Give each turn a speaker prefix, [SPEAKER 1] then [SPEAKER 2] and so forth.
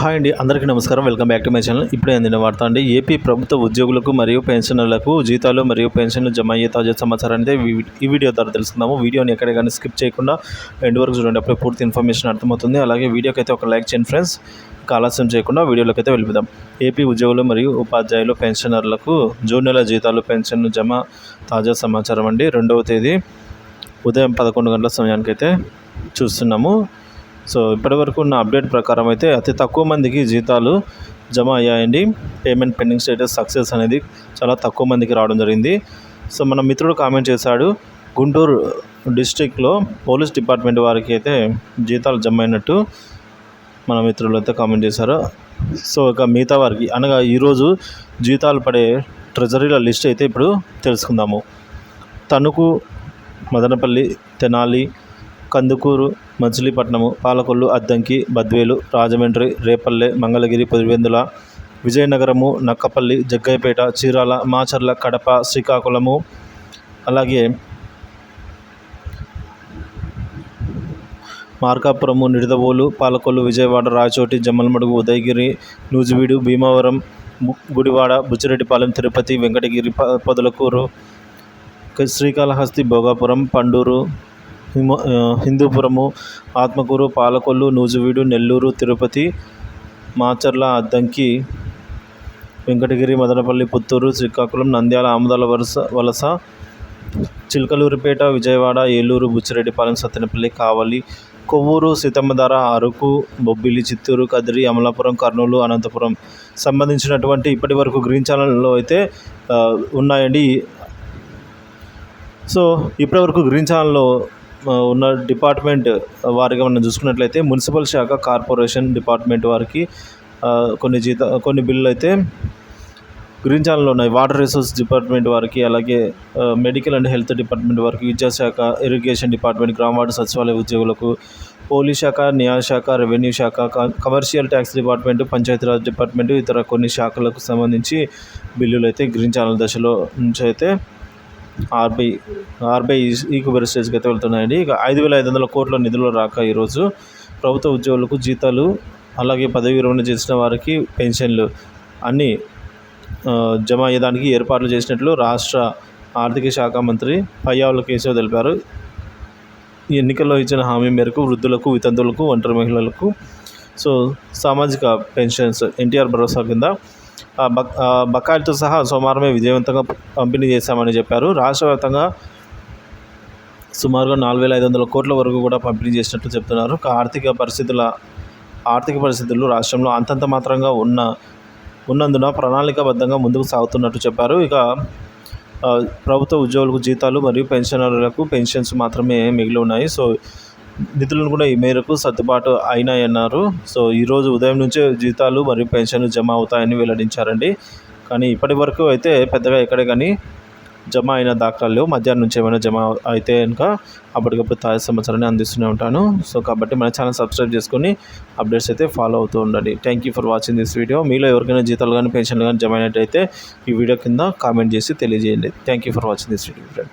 [SPEAKER 1] Hi అండి అందరికీ నమస్కారం. Welcome back to my channel. ఇప్పుడే అందిన వార్త అండి ఏపీ ప్రభుత్వ ఉద్యోగులకు మరియు పెన్షనర్లకు జీతాలు మరియు పెన్షన్లు జమ అయ్యే తాజా సమాచారం అయితే ఈ- ఈ వీడియో ద్వారా తెలుసుకుందాము. వీడియోని ఎక్కడ కానీ స్కిప్ చేయకుండా ఎండ్ వరకు చూడండి అప్పుడే పూర్తి ఇన్ఫర్మేషన్ అర్థమవుతుంది. అలాగే వీడియోకి అయితే ఒక లైక్ చేయండి ఫ్రెండ్స్. కాలస్యం ఆలస్యం చేయకుండా వీడియోలోకి అయితే వెళ్ళిపోదాం. ఏపీ ఉద్యోగులు మరియు ఉపాధ్యాయులు పెన్షనర్లకు జూన్ నెల జీతాలు పెన్షన్లు జమ తాజా సమాచారం అండి. రెండవ తేదీ ఉదయం పదకొండు గంటల సమయానికి అయితే చూస్తున్నాము. సో ఇప్పటివరకు ఉన్న అప్డేట్ ప్రకారం అయితే అతి తక్కువ మందికి జీతాలు జమ అయ్యాయండి. పేమెంట్ పెండింగ్ స్టేటస్ సక్సెస్ అనేది చాలా తక్కువ మందికి రావడం జరిగింది. సో మన మిత్రుడు కామెంట్ చేశాడు గుంటూరు డిస్టిక్లో పోలీస్ డిపార్ట్మెంట్ వారికి అయితే జీతాలు జమ అయినట్టు మన మిత్రులు అయితే కామెంట్ చేశారు. సో ఇక మిగతా వారికి అనగా ఈరోజు జీతాలు పడే ట్రెజరీల లిస్ట్ అయితే ఇప్పుడు తెలుసుకుందాము. తణుకు మదనపల్లి తెనాలి కందుకూరు మచిలీపట్నము పాలకొల్లు అద్దంకి బద్వేలు రాజమండ్రి రేపల్లె మంగళగిరి పులివెందుల విజయనగరము నక్కపల్లి జగ్గయ్యపేట చీరాల మాచర్ల కడప శ్రీకాకుళము అలాగే మార్కాపురము నిడదవోలు పాలకొల్లు విజయవాడ రాయచోటి జమ్మలమడుగు ఉదయగిరి నూజివీడు భీమవరం గుడివాడ బుచ్చిరెడ్డిపాలెం తిరుపతి వెంకటగిరి ప- పొదలకూరు శ్రీకాళహస్తి భోగాపురం పండూరు హిమ హిందూపురము ఆత్మకూరు పాలకొల్లు నూజివీడు నెల్లూరు తిరుపతి మాచర్ల అద్దంకి వెంకటగిరి మదనపల్లి పుత్తూరు శ్రీకాకుళం నంద్యాల ఆముదాల వలస వలస చిలకలూరిపేట విజయవాడ ఏలూరు బుచ్చిరెడ్డిపాలెం సత్తెనపల్లి కావలి కొవ్వూరు సీతమ్మధార అరకు బొబ్బిలి చిత్తూరు కదిరి అమలాపురం కర్నూలు అనంతపురం సంబంధించినటువంటి ఇప్పటి వరకు గ్రీన్ ఛానల్లో అయితే ఉన్నాయండి. సో ఇప్పటివరకు గ్రీన్ ఛానల్లో ఉన్న డిపార్ట్మెంట్ వారిగా మనం చూసుకున్నట్లయితే మున్సిపల్ శాఖ కార్పొరేషన్ డిపార్ట్మెంట్ వారికి కొన్ని జీత కొన్ని బిల్లులు అయితే గ్రీన్ ఛానల్లో ఉన్నాయి. వాటర్ రిసోర్స్ డిపార్ట్మెంట్ వారికి అలాగే మెడికల్ అండ్ హెల్త్ డిపార్ట్మెంట్ వారికి విద్యాశాఖ ఇరిగేషన్ డిపార్ట్మెంట్ గ్రామ సచివాలయ ఉద్యోగులకు పోలీస్ శాఖ న్యాయశాఖ రెవెన్యూ శాఖ commercial tax department Panchayati Raj department ఇతర కొన్ని శాఖలకు సంబంధించి బిల్లులు అయితే గ్రీన్ ఛానల్ దశలో నుంచి అయితే ఆర్బీఐ ఆర్బీఐ ఈక్వబర్ స్టేజ్కి అయితే వెళ్తున్నాయండి. ఇక ఐదు వేల ఐదు వందల కోట్ల నిధులు రాక ఈరోజు ప్రభుత్వ ఉద్యోగులకు జీతాలు అలాగే పదవి విరమణ చేసిన వారికి పెన్షన్లు అన్నీ జమ అయ్యేదానికి ఏర్పాట్లు చేసినట్లు రాష్ట్ర ఆర్థిక శాఖ మంత్రి పయ్యావుల కేశవ్ తెలిపారు. ఈ ఎన్నికల్లో ఇచ్చిన హామీ మేరకు వృద్ధులకు వితంతువులకు ఒంటరి మహిళలకు సో సామాజిక పెన్షన్స్ ఎన్టీఆర్ భరోసా కింద బక్ బకాయిలతో సహా సోమవారమే విజయవంతంగా పంపిణీ చేశామని చెప్పారు. రాష్ట్ర వ్యాప్తంగా సుమారుగా నాలుగు వేల ఐదు వందల కోట్ల వరకు కూడా పంపిణీ చేసినట్టు చెప్తున్నారు. ఆర్థిక పరిస్థితుల ఆర్థిక పరిస్థితులు రాష్ట్రంలో అంతంత మాత్రంగా ఉన్న ఉన్నందున ప్రణాళికాబద్ధంగా ముందుకు సాగుతున్నట్టు చెప్పారు. ఇక ప్రభుత్వ ఉద్యోగులకు జీతాలు మరియు పెన్షనర్లకు పెన్షన్స్ మాత్రమే మిగిలి ఉన్నాయి. సో నిధులను కూడా ఈ మేరకు సర్దుబాటు అయినాయన్నారు. సో ఈరోజు ఉదయం నుంచే జీతాలు మరియు పెన్షన్లు జమ అవుతాయని వెల్లడించారండి. కానీ ఇప్పటి వరకు అయితే పెద్దగా ఎక్కడ కానీ జమ అయిన దాఖలాలు లేవు. మధ్యాహ్నం నుంచి ఏమైనా జమ అయితే కనుక అప్పటికప్పుడు తాజా సమాచారాన్ని అందిస్తూనే ఉంటాను. సో కాబట్టి మన ఛానల్ సబ్స్క్రైబ్ చేసుకొని అప్డేట్స్ అయితే ఫాలో అవుతూ ఉండండి. Thank you for watching this video మీలో ఎవరికైనా జీతాలు కానీ పెన్షన్లు కానీ జమ అయినట్టయితే ఈ వీడియో కింద కామెంట్ చేసి తెలియజేయండి. Thank you for watching this video friends